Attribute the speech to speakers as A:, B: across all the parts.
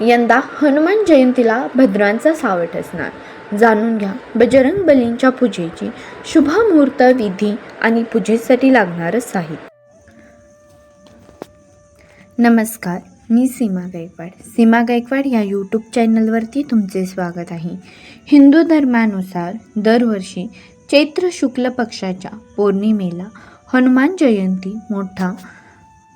A: यंदा हनुमान जयंतीला भद्रांचा सावट असणार. जाणून घ्या बजरंग बलींच्या पूजेची शुभ मुहूर्त विधी आणि पूजेसाठी लागणारं साहित्य नमस्कार मी सीमा गायकवाड. सीमा गायकवाड या यूट्यूब चॅनलवरती तुमचे स्वागत आहे. हिंदू धर्मानुसार दरवर्षी चैत्र शुक्ल पक्षाच्या पौर्णिमेला हनुमान जयंती मोठा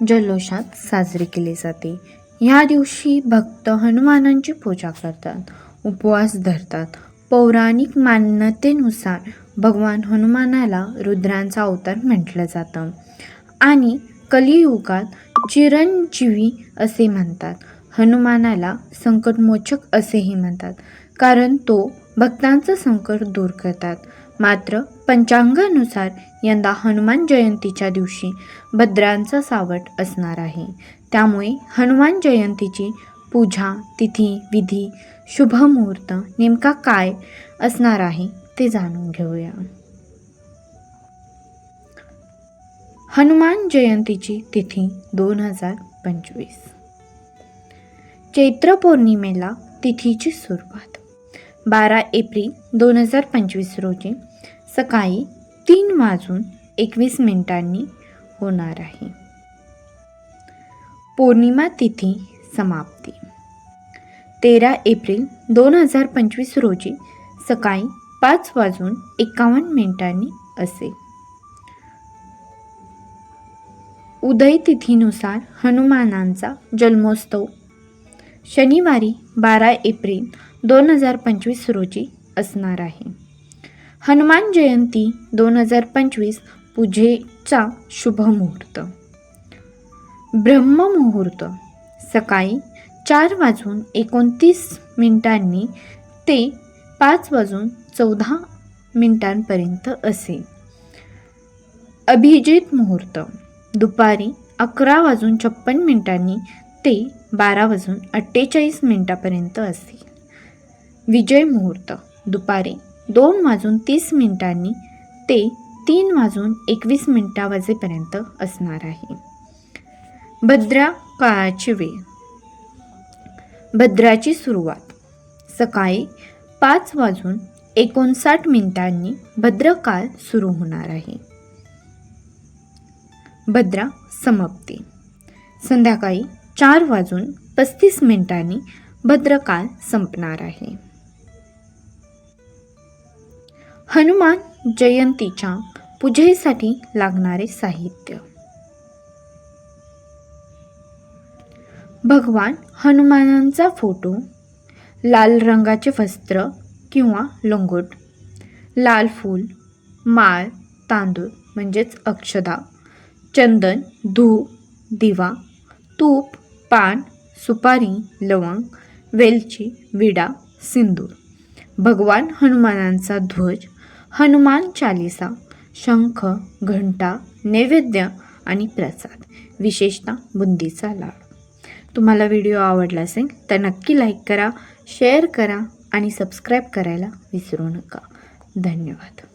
A: जल्लोषात साजरी केली जाते. या दिवशी भक्त हनुमानांची पूजा करतात उपवास धरतात. पौराणिक मान्यतेनुसार भगवान हनुमानाला रुद्रांचा अवतार म्हटलं जातं. आणि कलियुगात चिरंजीवी असे म्हणतात. हनुमानाला संकटमोचक असेही म्हणतात. कारण तो भक्तांचं संकट दूर करतात. मात्र पंचांगानुसार यंदा हनुमान जयंतीच्या दिवशी भद्रांचा सावट असणार आहे. त्यामुळे हनुमान जयंतीची पूजा तिथी विधी शुभ मुहूर्त नेमका काय असणार आहे ते जाणून घेऊया. हनुमान जयंतीची तिथी दोन हजार पंचवीस. चैत्र पौर्णिमेला तिथीची सुरुवात. बारा एप्रिल दोन हजार पंचवीस रोजी सकाळी तीन वाजून एकवीस मिनिटांनी होणार आहे. पौर्णिमा तिथी समाप्ती. तेरा एप्रिल दोन हजार पंचवीस रोजी सकाळी पाच वाजून एकावन्न मिनिटांनी असेल उदय तिथीनुसार हनुमानांचा जन्मोत्सव. शनिवारी बारा एप्रिल दोन हजार पंचवीस रोजी असणार आहे. हनुमान जयंती दोन हजार पंचवीस पूजेचा शुभमुहूर्त. ब्रह्ममुहूर्त. सकाळी चार वाजून एकोणतीस मिनिटांनी ते पाच वाजून चौदा मिनिटांपर्यंत असेल अभिजित मुहूर्त. दुपारी अकरा वाजून छप्पन मिनिटांनी ते बारा वाजून अठ्ठेचाळीस मिनिटापर्यंत असेल विजय मुहूर्त. दुपारी दोन वाजून तीस मिनिटांनी ते तीन वाजून एकवीस मिनटा वाजेपर्यंत असणार आहे. भद्रा काळाची वेळ. भद्राची सुरुवात. सकाळी पाच वाजून एकोणसाठ मिनिटांनी भद्रकाळ सुरू होणार आहे. भद्रा समाप्ती. संध्याकाळी चार वाजून पस्तीस मिनिटांनी भद्रकाळ संपणार आहे. हनुमान जयंतीच्या पूजेसाठी लागणारे साहित्य. भगवान हनुमानांचा फोटो लाल रंगाचे वस्त्र किंवा लंगोट लाल फूल माळ तांदूळ म्हणजेच अक्षदा चंदन धूप दिवा तूप पान सुपारी लवंग वेलची विडा सिंदूर. भगवान हनुमानांचा ध्वज हनुमान चालिसा शंख घंटा नैवेद्य आणि प्रसाद विशेषतः बुंदीचा लाड. तुम्हाला व्हिडिओ आवडला असेल तर नक्की लाईक करा शेअर करा आणि सबस्क्राईब करायला विसरू नका. धन्यवाद.